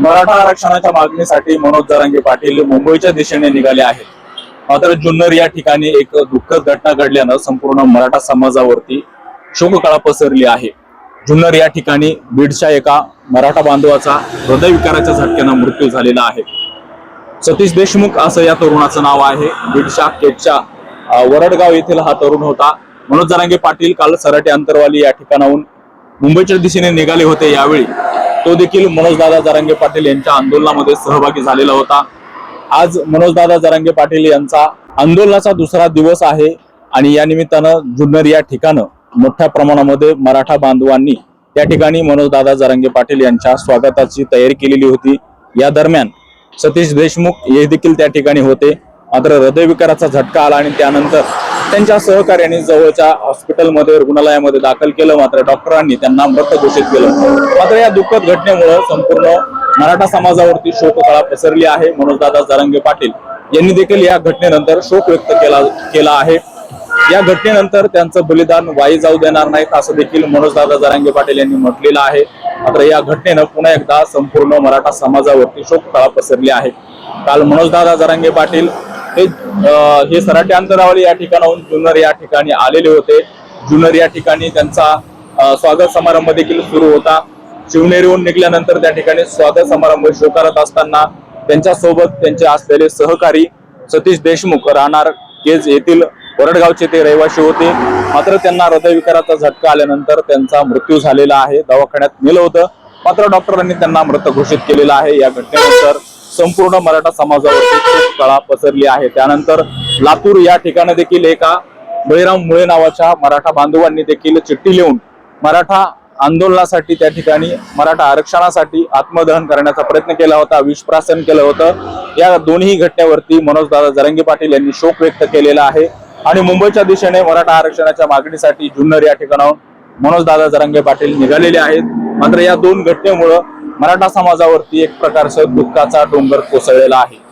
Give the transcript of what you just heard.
मराठा आरक्षणाच्या मागणीसाठी मनोज जरांगे पाटील मुंबईच्या दिशेने निघाले आहेत. मात्र जुन्नर या ठिकाणी एक दुःखद घटना घडल्यानं संपूर्ण मराठा समाजावरती शोककळा पसरली आहे. जुन्नर या ठिकाणी बीडच्या एका मराठा बांधवाचा हृदयविकाराच्या झटक्यानं मृत्यू झालेला आहे. सतीश देशमुख असं या तरुणाचं नाव आहे. बीडच्या केटच्या वरडगाव येथील हा तरुण होता. मनोज जरांगे पाटील काल सराटे अंतरवाली या ठिकाणाहून मुंबईच्या दिशेने निघाले होते. यावेळी तो देखील मनोजदादा जरांगे पाटील यांच्या आंदोलनामध्ये सहभागी झालेला होता. आज मनोजदादा जरांगे पाटील यांचा आंदोलनाचा दुसरा दिवस आहे आणि या निमित्तानं जुन्नर या ठिकाणं मोठ्या प्रमाणामध्ये मराठा बांधवांनी त्या ठिकाणी मनोजदादा जरांगे पाटील यांच्या स्वागताची तयारी केलेली होती. या दरम्यान सतीश देशमुख हे देखील त्या ठिकाणी होते. मात्र हृदयविकाराचा झटका आला आणि त्यानंतर त्यांच्या सहकार्याने जवळच्या हॉस्पिटलमध्ये रुग्णालयामध्ये दाखल केलं मात्र डॉक्टरांनी त्यांना मृत घोषित केलं. मात्र या दुःखद घटनेमुळे संपूर्ण मराठा समाजावरती शोककळा पसरली आहे. मनोजदादा जरांगे पाटील यांनी देखील या घटनेनंतर शोक व्यक्त केला केला आहे. या घटनेनंतर त्यांचं बलिदान वाई जाऊ देणार नाहीत असं देखील मनोजदादा जरांगे पाटील यांनी म्हटलेलं आहे. मात्र या घटनेनं पुन्हा एकदा संपूर्ण मराठा समाजावरती शोककळा पसरली आहे. काल मनोजदादा जरांगे पाटील हे हे सराटे अंतरावली या ठिकाणाहून जुन्नर या ठिकाणी आलेले होते. जुन्नर या ठिकाणी त्यांचा स्वागत समारंभ देखील सुरू होता. शिवनेरीहून निघाल्यानंतर त्या ठिकाणी स्वागत समारंभ स्वीकारत असताना त्यांच्यासोबत त्यांचे असलेले सहकारी सतीश देशमुख राहणार केज येथील वरडगावचे ते रहिवासी होते. मात्र त्यांना हृदयविकाराचा झटका आल्यानंतर त्यांचा मृत्यू झालेला आहे. दवाखान्यात नेलं होतं. मात्र डॉक्टरांनी त्यांना मृत घोषित केलेलं आहे. या घटनेनंतर संपूर्ण मराठा समाजावरती खूप कळा पसरली आहे. त्यानंतर लातूर या ठिकाणी देखील एका बळीराम मुळे नावाच्या मराठा बांधवांनी देखील चिठ्ठी लिहून मराठा आंदोलनासाठी त्या ठिकाणी मराठा आरक्षणासाठी आत्मदहन करण्याचा प्रयत्न केला होता विषप्रासन केलं होतं. या दोन्ही घटनेवरती मनोजदादा जरंगे पाटील यांनी शोक व्यक्त केलेला आहे. आणि मुंबईच्या दिशेने मराठा आरक्षणाच्या मागणीसाठी जुन्नर या ठिकाणाहून मनोजदादा जरंगे पाटील निघालेले आहेत. मात्र या दोन घटनेमुळं मराठा समाजावरती एक प्रकारचं दुःखाचा डोंगर कोसळलेला आहे.